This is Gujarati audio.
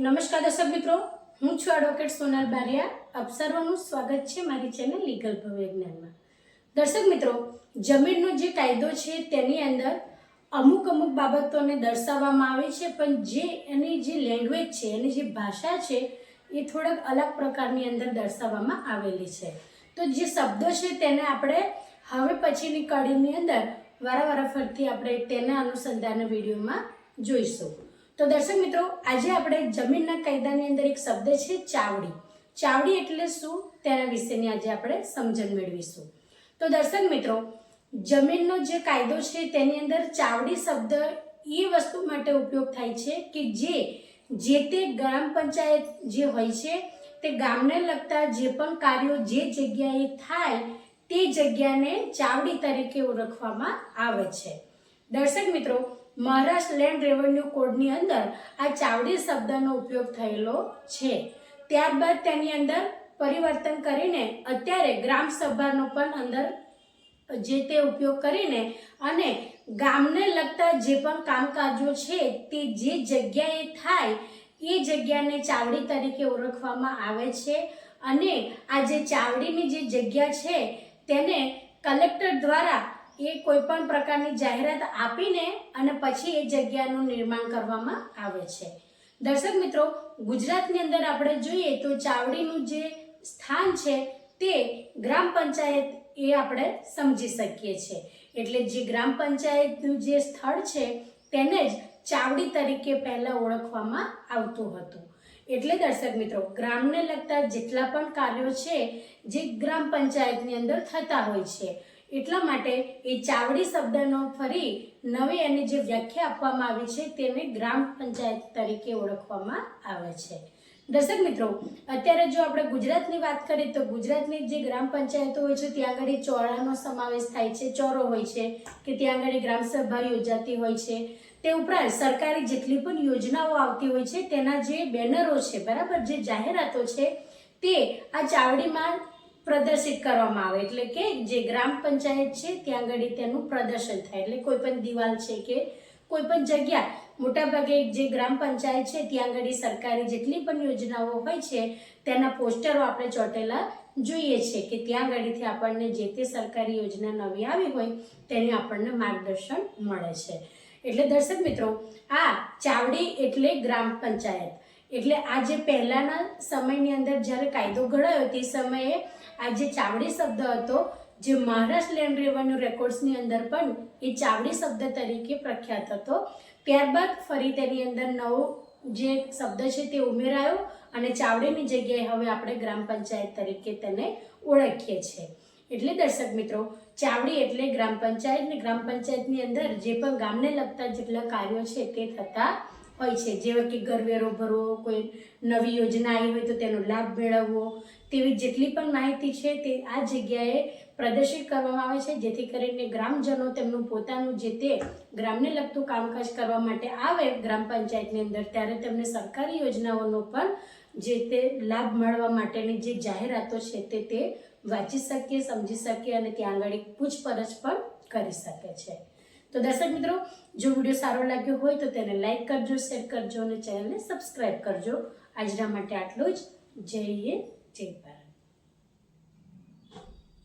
નમસ્કાર દર્શક મિત્રો, હું છું એડવોકેટ સોનલ બારિયા. આપ સર્વનું સ્વાગત છે મારી ચેનલ લીગલ ભવવિજ્ઞાનમાં દર્શક મિત્રો, જમીનનો જે કાયદો છે તેની અંદર અમુક અમુક બાબતોને દર્શાવવામાં આવે છે, પણ જે એની જે લેંગ્વેજ છે, એની જે ભાષા છે, એ થોડાક અલગ પ્રકારની અંદર દર્શાવવામાં આવેલી છે. તો જે શબ્દો છે તેને આપણે હવે પછીની કડીની અંદર વારંવાર ફરતી આપણે તેના અનુસંધાન વિડીયોમાં જોઈશું. તો દર્શક મિત્રો, આજે આપણે જમીનના કાયદાની અંદર એક શબ્દ છે, ચાવડી. ચાવડી એટલે શું? તેના વિશેની આજે આપણે સમજણ મેળવીશું. તો દર્શક મિત્રો, જમીનનો જે કાયદો છે, તેની અંદર ચાવડી શબ્દ એ વસ્તુ માટે ઉપયોગ થાય છે કે જે જે તે ગ્રામ પંચાયત જે હોય છે, તે ગામને લગતા જે પણ કાર્યો જે જગ્યાએ થાય, તે જગ્યાને ચાવડી તરીકે ઓળખવામાં આવે છે. દર્શક મિત્રો મહારાષ્ટ્ર લેન્ડ રેવન્યુ કોડની અંદર આ ચાવડી શબ્દનો ઉપયોગ થયેલો છે. ત્યારબાદ તેની અંદર પરિવર્તન કરીને અત્યારે ગ્રામ સભાનો પણ અંદર જે તે ઉપયોગ કરીને અને ગામને લગતા જે પણ કામકાજો છે તે જે જગ્યાએ થાય એ જગ્યાને ચાવડી તરીકે ઓળખવામાં આવે છે. અને આ જે ચાવડીની જે જગ્યા છે તેને કલેક્ટર દ્વારા એ કોઈ પણ પ્રકારની જાહેરાત આપીને અને પછી એ જગ્યાનું નિર્માણ કરવામાં આવે છે. દર્શક મિત્રો, ગુજરાતની અંદર આપણે જોઈએ તો ચાવડીનું જે સ્થાન છે, તે ગ્રામ પંચાયત એ આપણે સમજી શકીએ છીએ. એટલે જે ગ્રામ પંચાયતનું જે સ્થળ છે, તેને જ ચાવડી તરીકે પહેલાં ઓળખવામાં આવતું હતું. એટલે દર્શક મિત્રો, ગ્રામને લગતા જેટલા પણ કાર્યો છે, જે ગ્રામ પંચાયતની અંદર થતા હોય છે એટલા માટે એ ચાવડી શબ્દનો ફરી નવી એની જે વ્યાખ્યા આપવામાં આવી છે તેને ગ્રામ પંચાયત તરીકે ઓળખવામાં આવે છે. દર્શક મિત્રો, અત્યારે જો આપણે ગુજરાતની વાત કરીએ તો ગુજરાતની જે ગ્રામ પંચાયતો હોય છે, ત્યાં આગળ ચોરાનો સમાવેશ થાય છે, ચોરો હોય છે, કે ત્યાં આગળ ગ્રામ સભા યોજાતી હોય છે. તે ઉપરાંત સરકારી જેટલી પણ યોજનાઓ આવતી હોય છે, તેના જે બેનરો છે, બરાબર, જે જાહેરાતો છે, તે આ ચાવડીમાં પ્રદર્શિત કરવામાં આવે. એટલે કે જે ગ્રામ પંચાયત છે, ત્યાં આગળ તેનું પ્રદર્શન થાય. એટલે કોઈ પણ દિવાલ છે કે કોઈ પણ જગ્યા, મોટાભાગે જે ગ્રામ પંચાયત છે, ત્યાં આગળ સરકારી જેટલી પણ યોજનાઓ હોય છે, તેના પોસ્ટરો આપણે ચોટેલા જોઈએ છે કે ત્યાં આગળથી આપણને જે તે સરકારી યોજના નવી આવી હોય, તેને આપણને માર્ગદર્શન મળે છે. એટલે દર્શક મિત્રો, આ ચાવડી એટલે ગ્રામ પંચાયત. એટલે આ જે પહેલાના સમયની અંદર જ્યારે કાયદો ઘડાયો તે સમયે આ જે ચાવડી શબ્દ હતો, જે મહારાષ્ટ્ર લેન્ડ રેવન્યુ રેકોર્ડ્સની અંદર પણ એ ચાવડી શબ્દ તરીકે પ્રખ્યાત હતો. ત્યારબાદ ફરી તેની અંદર નવો જે શબ્દ છે તે ઉમેરાયો અને ચાવડીની જગ્યાએ હવે આપણે ગ્રામ પંચાયત તરીકે તેને ઓળખીએ છીએ. એટલે દર્શક મિત્રો, ચાવડી એટલે ગ્રામ પંચાયત ને ગ્રામ પંચાયતની અંદર જે પણ ગામને લગતા જેટલા કાર્યો છે તે થતા હોય છે. જેવા કે ઘરવેરો ભરવો, કોઈ નવી યોજના આવી હોય તો તેનો લાભ મેળવવો, તેવી જેટલી પણ માહિતી છે તે આ જગ્યાએ પ્રદર્શિત કરવામાં આવે છે. જેથી કરીને ગ્રામજનો તેમનું પોતાનું જે તે ગ્રામને લગતું કામકાજ કરવા માટે આવે ગ્રામ પંચાયતની અંદર, ત્યારે તેમને સરકારી યોજનાઓનો પણ જે તે લાભ મળવા માટેની જે જાહેરાતો છે તે તે વાંચી શકીએ, સમજી શકીએ અને ત્યાં આગળ પૂછપરછ પણ કરી શકે છે. તો દર્શક મિત્રો, જો વીડિયો સારો લાગ્યો હોય તો તેને લાઈક કરજો, શેર કરજો અને ચેનલને સબસ્ક્રાઈબ કરજો. આજના માટે આટલું જ. જઈએ જય ભારત.